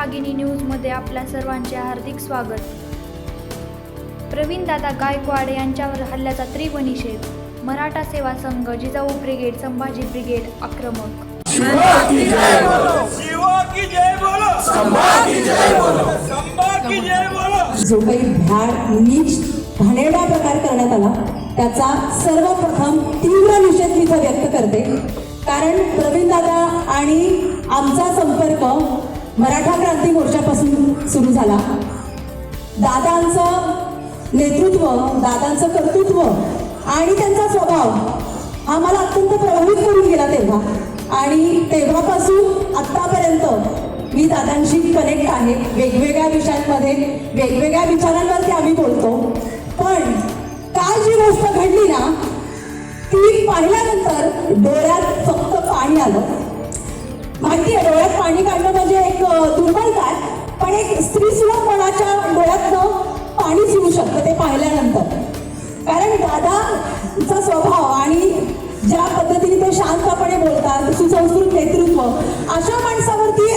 रागिनी न्यूजमध्ये आपल्या सर्वांचे हार्दिक स्वागत. प्रवीणदादा गायकवाड यांच्यावर हल्ल्याचा तीव्र निषेध मराठा सेवा संघ जिजाऊ ब्रिगेड संभाजी ब्रिगेड आक्रमक. जो काही भ्याड नीच प्रकार करण्यात आला त्याचा सर्वप्रथम तीव्र निषेध मी व्यक्त करते. कारण प्रवीणदादा आणि आमचा संपर्क मराठा क्रांती मोर्चापासून सुरू झाला. दादांचं नेतृत्व दादांचं कर्तृत्व आणि त्यांचा स्वभाव आम्हाला अत्यंत प्रभावित करून गेला तेव्हा. आणि तेव्हापासून आत्तापर्यंत मी दादांशी कनेक्ट आहे. वेगवेगळ्या विषयांमध्ये वेगवेगळ्या विचारांवरती आम्ही बोलतो. पण काल जी गोष्ट घडली ना ती पाहिल्यानंतर डोळ्यात फक्त पाणी आलं. माहिती आहे डोळ्यात पाणी काढणं म्हणजे एक अ, दुर्बलता आहे पण एक स्त्री सुलभपणाच्या डोळ्यातनं पाणीच येऊ शकतं ते पाहिल्यानंतर. कारण दादाचा स्वभाव आणि ज्या पद्धतीने ते शांतपणे बोलतात सुसंस्कृत नेतृत्व अशा माणसावरती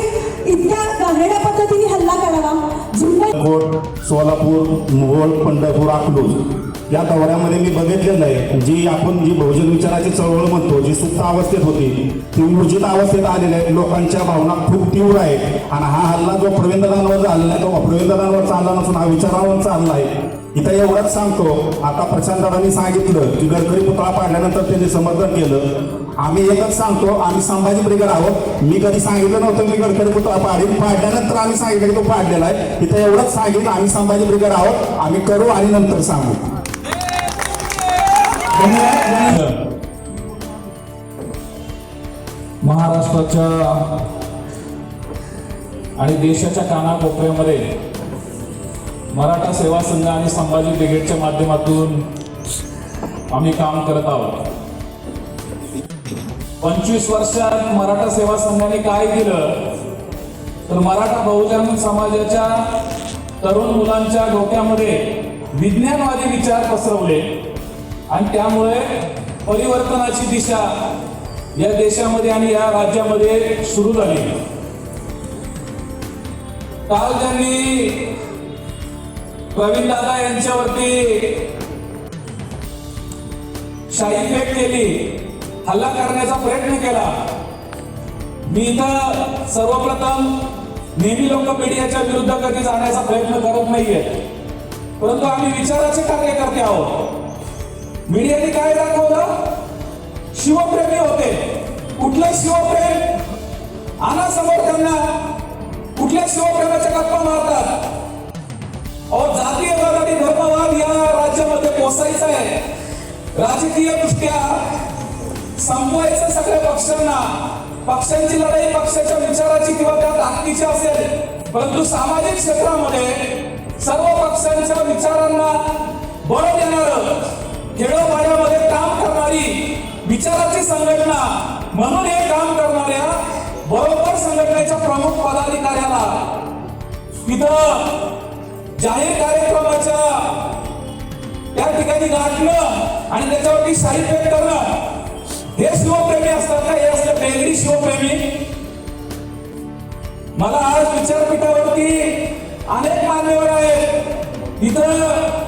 इतक्या घाणेरड्या पद्धतीने हल्ला करावा. सोलापूर मोहोळ पंढरपूर अकलूज. या दौऱ्यामध्ये मी बघितलेलं आहे जी आपण जी बहुजन विचाराची चळवळ म्हणतो जी सुप्त अवस्थेत होती ती उर्जित अवस्थेत आलेली आहे. लोकांच्या भावना खूप तीव्र आहेत. आणि हा हल्ला जो प्रवीणदादांवर झालेला आहे तो प्रवीणदादांवर चालला नसून हा विचारावर चालला आहे. इथं एवढंच सांगतो. आता प्रशांतदादांनी सांगितलं की गडकरी पुतळा पाडल्यानंतर त्यांनी समर्थन केलं. आम्ही एकच सांगतो आम्ही संभाजी ब्रिगेड आहोत. मी कधी सांगितलं नव्हतं मी गडकरी पुतळा पाडीन पाडल्यानंतर आम्ही सांगितलं की तो पाडलेला आहे. इथं एवढंच सांगितलं आम्ही संभाजी ब्रिगेड आहोत. आम्ही करू आणि नंतर सांगू. महाराष्ट्राच्या आणि देशाच्या कानाकोपऱ्यामध्ये मराठा सेवा संघ आणि संभाजी ब्रिगेडच्या माध्यमातून आम्ही काम करत आहोत. पंचवीस वर्षात मराठा सेवा संघाने काय केलं तर मराठा बहुजन समाजाच्या तरुण मुलांच्या डोक्यामध्ये विज्ञानवादी विचार पसरवले. आणि त्यामुळे परिवर्तनाची दिशा या देशामध्ये आणि या राज्यामध्ये सुरू झाली. काल त्यांनी प्रवीण दादा यांच्यावरती शाही फेक केली हल्ला करण्याचा प्रयत्न केला मी इथं सर्वप्रथम नेहमी लोक मीडियाच्या विरुद्ध कधी जाण्याचा प्रयत्न करत नाहीये. परंतु आम्ही विचाराचे कार्यकर्ते आहोत. मीडियाने काय दाखवलं? शिवप्रेमी होते. कुठलं शिवप्रेम? आणा समोर त्यांना. कुठल्या शिवप्रेमाच्या गप्पा मारतात? अहो जातीयवाद आणि धर्मवाद या राज्यामध्ये पोसायचा आहे. राजकीय दृष्ट्या संपवायचं सगळ्या पक्षांना. पक्षांची लढाई पक्षाच्या विचाराची किंवा त्या ताकदीची असेल. परंतु सामाजिक क्षेत्रामध्ये सर्व पक्षांच्या विचारांना बळ देणार खेडोपाड्यामध्ये काम करणारी विचाराची संघटना म्हणून हे काम करणाऱ्या बरोबर संघटनेच्या प्रमुख पदाधिकाऱ्याला तिथं जाहीर कार्यक्रमाच्या त्या ठिकाणी गाठणं आणि त्याच्यावरती साहित्य करणं हे शिवप्रेमी असतात का? हे असलं बेगडी शिवप्रेमी. मला आज विचारपीठावरती अनेक मान्यवर आहेत. तिथं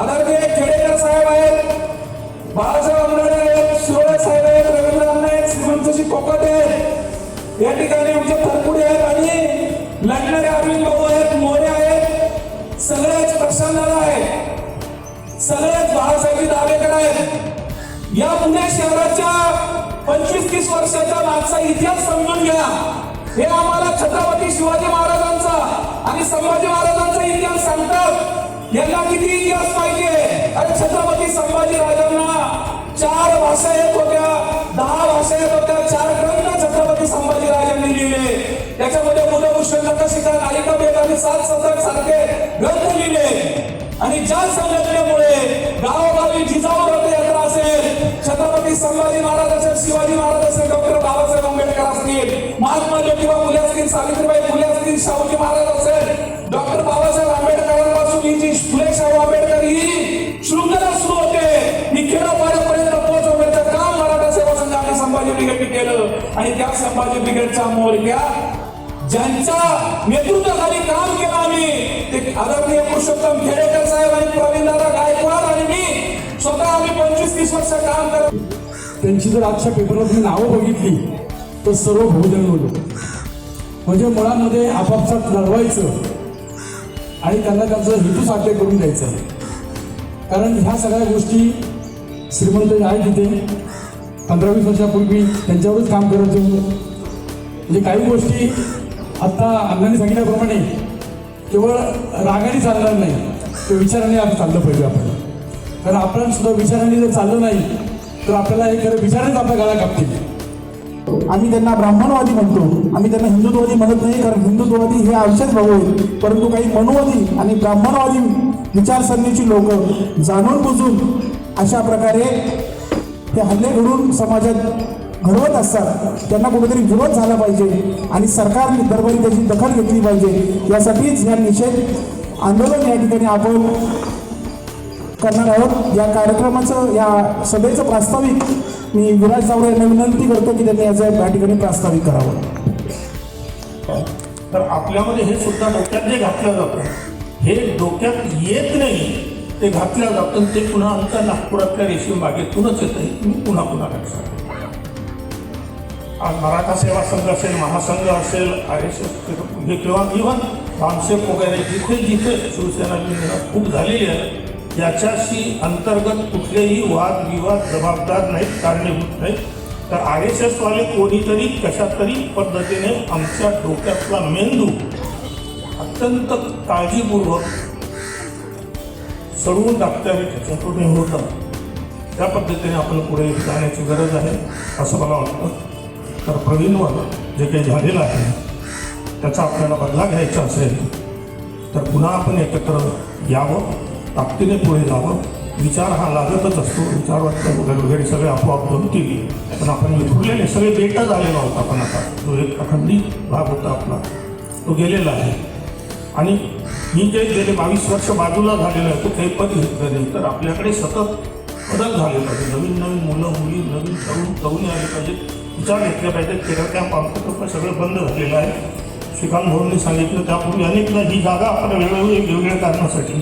आदरणीय खेडेकर साहेब आहेत बाळासाहेब आंबेडकर आहेत शिरोळे साहेब आहेत रवींद्र अण्णा आहेत श्रीमंतजी कोकट आहेत. या ठिकाणी आमचे थरपुडे आहेत आणि लढणारे अरविंद भाऊ आहेत मोरे आहेत सगळेच प्रसन्नला आहेत. सगळेच बाळासाहेबी दावेकर आहेत. या पुणे शहराच्या पंचवीस तीस वर्षाच्या मागचा इतिहास समजून घ्या. हे आम्हाला छत्रपती शिवाजी महाराजांचा आणि संभाजी महाराज यांना किती इतिहास पाहिजे? अरे छत्रपती संभाजी राजांना चार भाषा येत होत्या. दहा भाषा येत होत्या. चार ग्रंथ छत्रपती संभाजी राजांनी लिहिले. त्याच्यामध्ये बुधभूषण शिकार नायिका भेद आणि सात सतक सारखे ग्रंथ लिहिले. आणि ज्या संघटनेमुळे गावोगावी जिजाऊ रथयात्रा असेल छत्रपती संभाजी महाराज असेल शिवाजी महाराज असेल डॉक्टर बाबासाहेब आंबेडकर असतील महात्मा ज्योतिबा फुले असतील सावित्रीबाई फुले असतील शाहूजी महाराज आणि त्या संभाजी ब्रिगेडचा मोरक्या ज्यांच्या नेतृत्वाखाली काम केलं आम्ही ते आदरणीय पुरुषोत्तम खेडेकर साहेब आणि प्रवीणदादा गायकवाड आणि मी स्वतः आम्ही पंचवीस तीस वर्ष काम करत त्यांची जर आजच्या पेपरला तुम्ही नावं बघितली तर सर्व बहुजन होतो. म्हणजे मुळामध्ये आपापसात लढवायचं आणि त्यांना त्यांचं हेतू साध्य करून द्यायचं. कारण ह्या सगळ्या गोष्टी श्रीमंत आहेत तिथे. पंधरा वीस वर्षापूर्वी त्यांच्यावरच काम करत होतो. म्हणजे काही गोष्टी आत्ता अण्णांनी सांगितल्याप्रमाणे केवळ रागाने चालणार नाही तर विचाराने आपण चाललं पाहिजे आपण. कारण आपण सुद्धा विचाराने जर चाललं नाही तर आपल्याला हे खरं विचारच आपल्या गाळा कापतील. आम्ही त्यांना ब्राह्मणवादी म्हणतो. आम्ही त्यांना हिंदुत्ववादी म्हणत नाही कारण हिंदुत्ववादी हे आमचेच भाऊ आहेत. परंतु काही मनुवादी आणि ब्राह्मणवादी विचारसरणीची लोक जाणून बुजून अशा प्रकारे हे हल्ले घडून समाजात घडवत असतात त्यांना कुठेतरी विरोध झाला पाहिजे आणि सरकारने दरबारी त्याची दखल घेतली पाहिजे. यासाठीच या निषेध आंदोलन या ठिकाणी आपण करणार आहोत. या कार्यक्रमाचं या सभेचं प्रास्ताविक मी विराज जावरे यांना विनंती करतो की त्यांनी याचं या ठिकाणी प्रास्ताविक करावं. तर आपल्यामध्ये हे सुद्धा डोक्यात जे घातलं जातं. हे डोक्यात येत नाही. ते घातलं जातं ते पुन्हा आमच्या नागपुरातल्या रेशीम बागेतूनच येतं मी पुन्हा पुन्हा लक्षात आज मराठा सेवा संघ असेल महासंघ असेल आर एस एस हे किंवा इव्हन रामसेप वगैरे जिथे जिथे शिवसेना खूप झालेली आहे याच्याशी अंतर्गत कुठलेही वादविवाद जबाबदार नाहीत कारणीभूत नाहीत. तर आर एस एसवाले कोणीतरी कशा तरी पद्धतीने आमच्या डोक्यातला मेंदू अत्यंत काळजीपूर्वक सडवून टाकत्यावे त्याच्यातून हे होतं. त्या पद्धतीने आपण पुढे जाण्याची गरज आहे असं मला वाटतं. तर प्रवीणवर जे काही झालेलं आहे त्याचा आपल्याला बदला घ्यायचा असेल तर पुन्हा आपण एकत्र यावं ताकदीने पुढे जावं. विचार हा लागतच असतो. विचार वाटतं वगैरे वगैरे सगळे आपोआप बनतील पण आपण विखुरलेले सगळे बेटा झालेला होता आपण आता. जो एक अखंडित भाग होता आपला. तो गेलेला आहे. आणि मी जे गेले बावीस वर्ष बाजूला झालेलं आहे तो काही पद घेतलं नाही. तर आपल्याकडे सतत बदल झालेला पाहिजे. नवीन नवीन मुलं मुली नवीन तरुण तरुणी आले पाहिजेत. विचार घेतले पाहिजेत. केरळ कॅम्प आमचं सगळं बंद झालेलं आहे. श्रीकांत भाऊंनी सांगितलं त्यापूर्वी अनेकदा ही जागा आपण वेगवेगळी वेगवेगळ्या कारणासाठी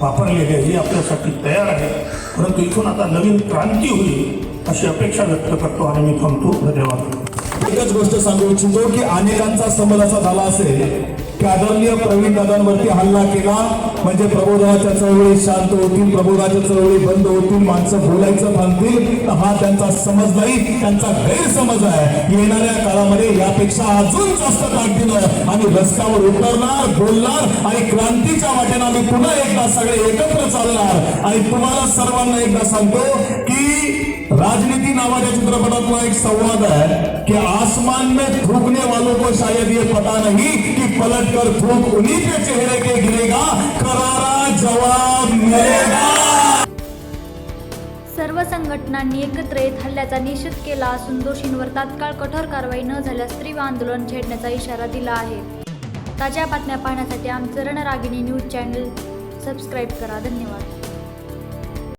वापरलेली आहे. ही आपल्यासाठी तयार आहे. परंतु इथून आता नवीन क्रांती होईल अशी अपेक्षा व्यक्त करतो आणि मी थांबतो. धन्यवाद. एकच गोष्ट सांगू इच्छितो की अनेकांचा समज असा झाला असेल कादरणीय प्रवीण दादांवरती हल्ला केला. म्हणजे प्रबोधनाच्या चळवळी शांत होतील प्रबोधनाच्या चळवळी बंद होतील माणसं बोलायचं थांबतील हा त्यांचा समज नाही त्यांचा गैरसमज आहे. येणाऱ्या काळामध्ये यापेक्षा अजून जास्त ताकदीनं आणि रस्त्यावर उतरणार बोलणार आणि क्रांतीच्या वाटेनं आम्ही पुन्हा एकदा सगळे एकत्र चालणार. आणि तुम्हाला सर्वांना एकदा सांगतो की राजनीति नावाच्या चित्रपटातला एक संवाद आहे की आसमान में थूकने वालों को शायद ये पता नहीं कि पलट कर थूक उन्हीं के चेहरे के गिरेगा. करारा जवाब मिलेगा. सर्व संघटनांनी एकत्र येत हल्ल्याचा निषेध केला असून दोषींवर तात्काळ कठोर कारवाई न झाल्यास तीव्र आंदोलन छेडण्याचा इशारा दिला आहे. ताज्या बातम्या पाहण्यासाठी आमचं रणरागिणी न्यूज चॅनल. सबस्क्राईब करा धन्यवाद